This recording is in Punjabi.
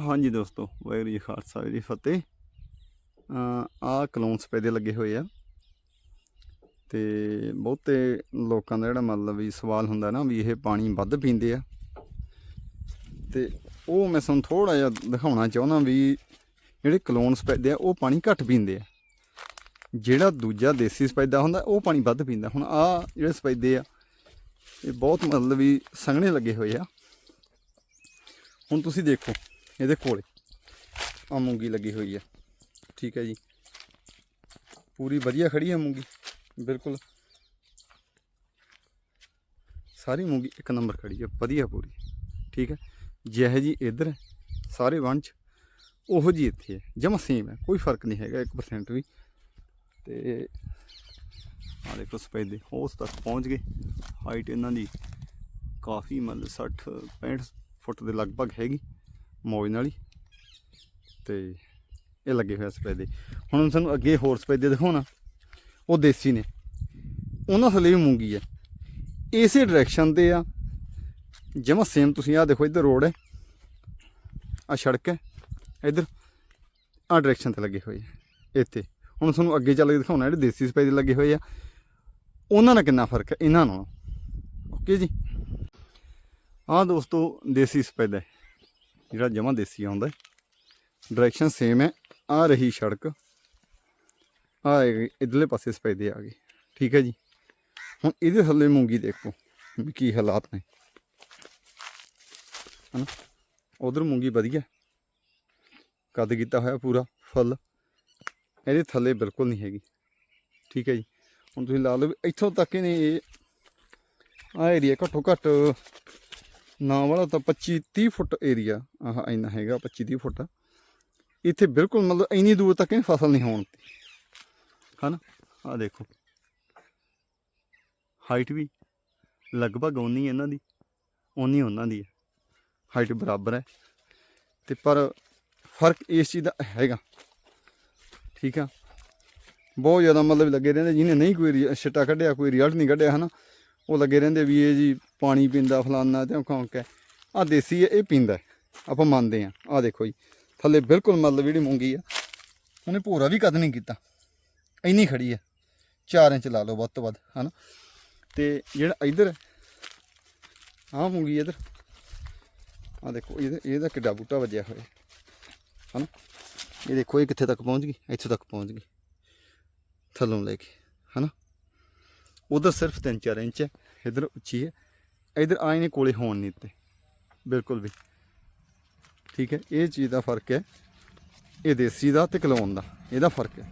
ਹਾਂਜੀ ਦੋਸਤੋ, ਵਾਹਿਗੁਰੂ ਜੀ ਖਾਲਸਾ ਜੀ ਫਤਿਹ। ਆ ਕਲੋਨ ਸਪੈਦੇ ਲੱਗੇ ਹੋਏ ਆ। ਤੇ ਬਹੁਤੇ ਲੋਕਾਂ ਦਾ ਜਿਹੜਾ ਮਤਲਬ ਵੀ ਸਵਾਲ ਹੁੰਦਾ ਨਾ ਵੀ ਇਹ ਪਾਣੀ ਵੱਧ ਪੀਂਦੇ ਆ। ਤੇ ਉਹ ਮੈਂ ਤੁਹਾਨੂੰ ਥੋੜਾ ਜਿਹਾ ਦਿਖਾਉਣਾ ਚਾਹੁੰਦਾ ਵੀ ਜਿਹੜੇ ਕਲੋਨ ਸਪੈਦੇ ਆ, ਉਹ ਪਾਣੀ ਘੱਟ ਪੀਂਦੇ ਆ। ਜਿਹੜਾ ਦੂਜਾ ਦੇਸੀ ਸਪੈਦਾ ਹੁੰਦਾ, ਉਹ ਪਾਣੀ ਵੱਧ ਪੀਂਦਾ। ਹੁਣ ਆ ਜਿਹੜੇ ਸਪੈਦੇ ਆ, ਇਹ ਬਹੁਤ ਮਤਲਬ ਵੀ ਸੰਘਣੇ ਲੱਗੇ ਹੋਏ ਆ। ਹੁਣ ਤੁਸੀਂ ਦੇਖੋ ਇਹਦੇ ਕੋਲੇ ਆ ਮੂੰਗੀ ਲੱਗੀ ਹੋਈ ਆ। ਠੀਕ ਹੈ ਜੀ। ਪੂਰੀ ਵਧੀਆ ਖੜੀ ਹੈ ਮੂੰਗੀ। ਬਿਲਕੁਲ। ਸਾਰੀ ਮੂੰਗੀ ਇੱਕ ਨੰਬਰ ਖੜੀ ਹੈ ਵਧੀਆ ਪੂਰੀ। ਠੀਕ ਹੈ ਜਿਹੋ ਜੀ ਇਧਰ ਸਾਰੇ ਵਣ ਚ, ਉਹੋ ਜੀ ਇੱਥੇ ਹੈ ਜਮਾ ਸੇਮ ਹੈ ਕੋਈ ਫ਼ਰਕ ਨਹੀਂ ਹੈਗਾ 1% ਵੀ। ਤੇ ਆ ਦੇਖੋ ਸਪੈਦੇ ਉਸ ਤੱਕ ਪਹੁੰਚ ਗਏ। ਹਾਈਟ ਇਹਨਾਂ ਦੀ ਕਾਫੀ ਮਤਲਬ 60 65 ਫੁੱਟ ਦੇ ਲਗਭਗ ਹੈਗੀ। ਮੌਜ ਨਾਲ ਹੀ। ਤੇ ਇਹ ਲੱਗੇ ਹੋਏ ਆ ਸਪੈਦੇ ਹੁਣ ਤੁਹਾਨੂੰ ਅੱਗੇ ਹੋਰ ਸਪੈਦੇ ਦਿਖਾਉਣਾ। ਉਹ ਦੇਸੀ ਨੇ। ਉਹਨਾਂ ਥੱਲੇ ਵੀ ਮੂੰਗੀ ਹੈ ਇਸੇ ਡਾਇਰੈਕਸ਼ਨ ਤੇ ਆ। ਜਮਾ ਸੇਮ ਤੁਸੀਂ ਆ ਦੇਖੋ, ਇੱਧਰ ਰੋਡ ਹੈ। ਆ ਸੜਕ ਹੈ। ਇੱਧਰ ਆ ਡਾਇਰੈਕਸ਼ਨ ਤੇ ਲੱਗੇ ਹੋਏ ਆ। ਇੱਥੇ। ਹੁਣ ਤੁਹਾਨੂੰ ਅੱਗੇ ਚੱਲ ਕੇ ਦਿਖਾਉਣਾ, ਜਿਹੜੇ ਦੇਸੀ ਸਪੈਦੇ ਲੱਗੇ ਹੋਏ ਆ। ਉਹਨਾਂ ਨਾਲ ਕਿੰਨਾ ਫ਼ਰਕ ਹੈ? ਇਹਨਾਂ ਨਾਲੋਂ। ਓਕੇ ਜੀ। ਆਹ ਦੋਸਤੋ, ਦੇਸੀ ਸਪੈਦਾ ਹੈ। ਜਿਹੜਾ ਜਮਾ ਦੇਸੀ ਆਉਂਦਾ ਡਾਇਰੈਕਸ਼ਨ ਸੇਮ ਹੈ। ਆ ਰਹੀ ਸੜਕ। ਆ ਇਧਰਲੇ ਪਾਸੇ ਸਪੈਦੇ ਆ ਗਏ ਠੀਕ ਹੈ ਜੀ। ਹੁਣ ਇਹਦੇ ਥੱਲੇ ਮੂੰਗੀ ਦੇਖੋ ਵੀ ਕੀ ਹਾਲਾਤ ਨੇ। ਹਨਾ? ਉਧਰ ਮੂੰਗੀ ਵਧੀਆ। ਕੱਦ ਕੀਤਾ ਹੋਇਆ ਪੂਰਾ, ਫਲ। ਇਹਦੇ ਥੱਲੇ ਬਿਲਕੁਲ ਨਹੀਂ ਹੈਗੀ। ਠੀਕ ਹੈ ਜੀ। ਹੁਣ ਤੁਸੀਂ ਲਾ ਲਓ ਵੀ ਇੱਥੋਂ ਤੱਕ ਹੀ ਨੇ ਇਹ ਆ ਏਰੀਆ ਘੱਟੋ ਘੱਟ ਨਾ ਵਾਲਾ ਤਾਂ 25 30 ਫੁੱਟ ਏਰੀਆ ਆਹ ਇੰਨਾ ਹੈਗਾ 25 30 ਫੁੱਟ। ਇੱਥੇ ਬਿਲਕੁਲ ਮਤਲਬ ਇੰਨੀ ਦੂਰ ਤੱਕ ਇਹ ਫਸਲ ਨਹੀਂ ਹੋਣ ਦੀ ਹਨਾ? ਆ ਦੇਖੋ। ਹਾਈਟ ਵੀ ਲਗਭਗ ਓਨੀ ਇਹਨਾਂ ਦੀ। ਓਨੀ ਉਹਨਾਂ ਦੀ ਹੈ। ਹਾਈਟ ਬਰਾਬਰ ਹੈ। ਤੇ ਪਰ ਫ਼ਰਕ ਇਸ ਚੀਜ਼ ਦਾ ਹੈਗਾ। ਠੀਕ ਆ? ਬਹੁਤ ਜ਼ਿਆਦਾ ਮਤਲਬ ਲੱਗੇ ਰਹਿੰਦੇ, ਜਿਹਨੇ ਨਹੀਂ ਕੋਈ ਰਿ- ਕੱਢਿਆ, ਕੋਈ ਰਿਜ਼ਲਟ ਨਹੀਂ ਕੱਢਿਆ, ਹਨਾ? ਉਹ ਲੱਗੇ ਰਹਿੰਦੇ ਵੀ ਇਹ ਜੀ ਪਾਣੀ ਪੀਂਦਾ ਫਲਾਨਾ ਤੇ ਕੌਂਕ ਹੈ। ਆ ਦੇਸੀ ਹੈ, ਇਹ ਪੀਂਦਾ ਆਪਾਂ ਮੰਨਦੇ ਆ ਆ ਦੇਖੋ ਜੀ, ਥੱਲੇ ਬਿਲਕੁਲ ਮਤਲਬ ਜਿਹੜੀ ਮੂੰਗੀ ਆ, ਉਹਨੇ ਭੋਰਾ ਵੀ ਕਦ ਨਹੀਂ ਕੀਤਾ। ਇੰਨੀ ਖੜੀ ਆ 4 ਇੰਚ ਲਾ ਲਓ ਵੱਧ ਤੋਂ ਵੱਧ, ਹਨਾ? ਤੇ ਜਿਹੜਾ ਇਧਰ ਆ ਮੂੰਗੀ ਇਧਰ। ਆ ਦੇਖੋ, ਇਹਦੇ, ਇਹਦਾ ਕਿੱਡਾ ਬੂਟਾ ਵੱਜਿਆ ਹੋਇਆ। ਹਨਾ? ਇਹ ਦੇਖੋ, ਇਹ ਕਿੱਥੇ ਤੱਕ ਪਹੁੰਚ ਗਈ? ਇੱਥੋਂ ਤੱਕ ਪਹੁੰਚ ਗਈ। ਥੱਲੋਂ ਲੈ ਕੇ, ਹਨਾ? ਉਧਰ ਸਿਰਫ 3-4 ਇੰਚ ਹੈ, ਇਧਰ ਉੱਚੀ ਹੈ। ਇਧਰ ਆਏ ਨੇ ਕੋਲੇ ਹੋਣ ਨਹੀਂ ਤੇ ਬਿਲਕੁਲ ਵੀ। ਠੀਕ ਹੈ, ਇਹ ਚੀਜ਼ ਦਾ ਫ਼ਰਕ ਹੈ। ਇਹ ਦੇਸੀ ਦਾ ਤੇ ਕਲੋਨ ਦਾ, ਇਹਦਾ ਫ਼ਰਕ ਹੈ।